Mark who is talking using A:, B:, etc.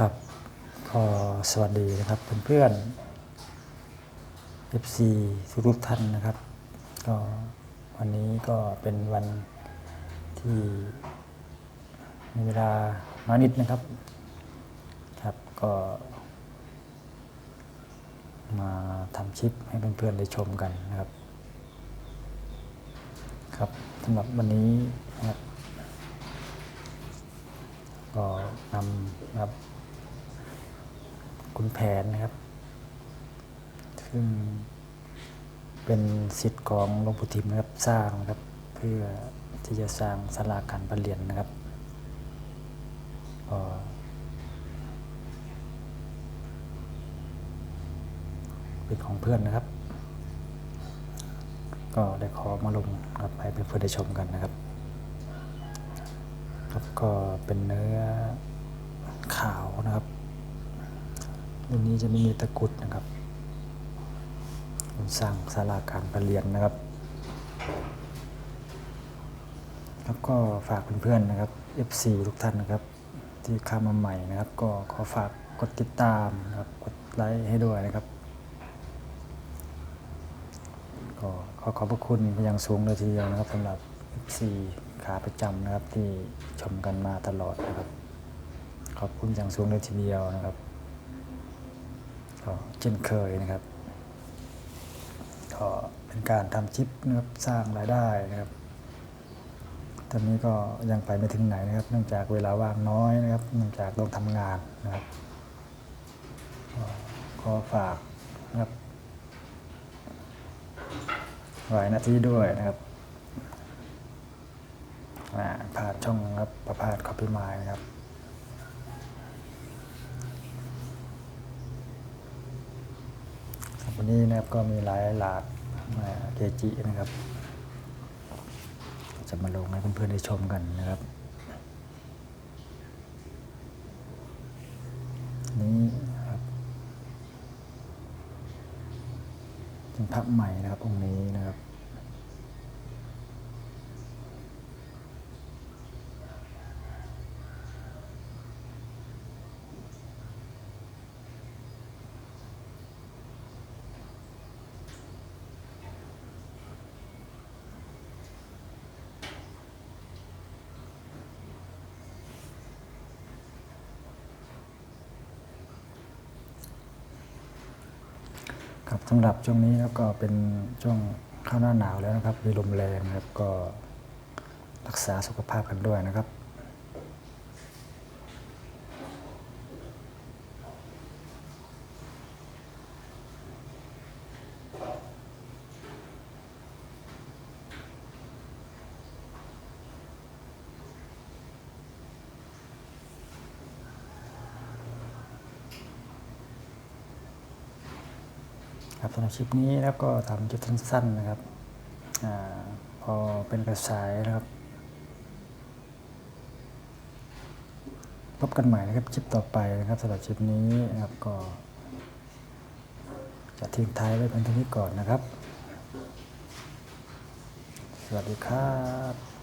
A: ครับก็สวัสดีนะครับเพื่อนๆ FC ทุกท่านนะครับ ก็วันนี้ก็เป็นวันที่มีเวลาน้อยนิดนะครับครับก็มาทำคลิปให้เพื่อนๆได้ชมกันนะครับ ครับสำหรับวันนี้นะครับก็นำนะครับ คุณแผนนะครับ ซึ่งเป็นสิทธิ์ของหลวงปู่ทิมนะครับสร้างนะครับ เพื่อที่จะสร้างศาลาการประเรียนนะครับก็เป็นของเพื่อนนะครับ ก็ได้ขอมาลงนะครับให้เพื่อนๆได้ชมกันนะครับครับก็เป็นเนื้อขาวนะครับ รุ่นนี้จะไม่มีตะกุดนะครับสร้างศาลาการประเรียนนะครับ ครับก็ฝากเพื่อนๆนะครับ FC ทุกท่านนะครับ ที่เข้ามาใหม่นะครับ ก็ขอฝากกดติดตามนะครับกดไลค์ให้ด้วยนะครับ ก็ขอขอบพระคุณเป็นอย่างสูงเลยทีเดียวนะครับสำหรับ FC ขาประจำนะครับที่ชมกันมาตลอดนะครับ ขอบคุณอย่างสูงเลยทีเดียวนะครับ ก็เช่นเคยนะครับก็เป็นการทำคลิปนะครับสร้างรายได้นะครับตอนนี้ก็ยังไปไม่ถึงไหนนะครับ เนื่องจากเวลาว่างน้อยนะครับ เนื่องจากต้องทำงานนะครับก็ขอฝากนะครับไว้หน้าที่ด้วยนะครับผ่านช่องครับประพาสคอปปี้มล์นะครับ ครับ วันนี้นะครับก็มีหลายหลากอ่าเกจินะครับ จะมาลงให้เพื่อนๆได้ชมกันนะครับ นี่ครับเป็นพระใหม่นะครับองค์นี้นะครับ ครับสำหรับช่วงนี้นะครับก็เป็นช่วงเข้าหน้าหนาวแล้วนะครับมีลมแรงนะครับก็รักษาสุขภาพกันด้วยนะครับ ครับสำหรับคลิปนี้แล้วก็ทำคลิปสั้นๆนะครับอพอเป็นกระแสนะครับพบกันใหม่นะครับคลิปต่อไปนะครับสำหรับคลิปนี้นะครับก็จะทิ้งท้ายไว้เพียงเท่านี้ก่อนนะครับ สวัสดีครับ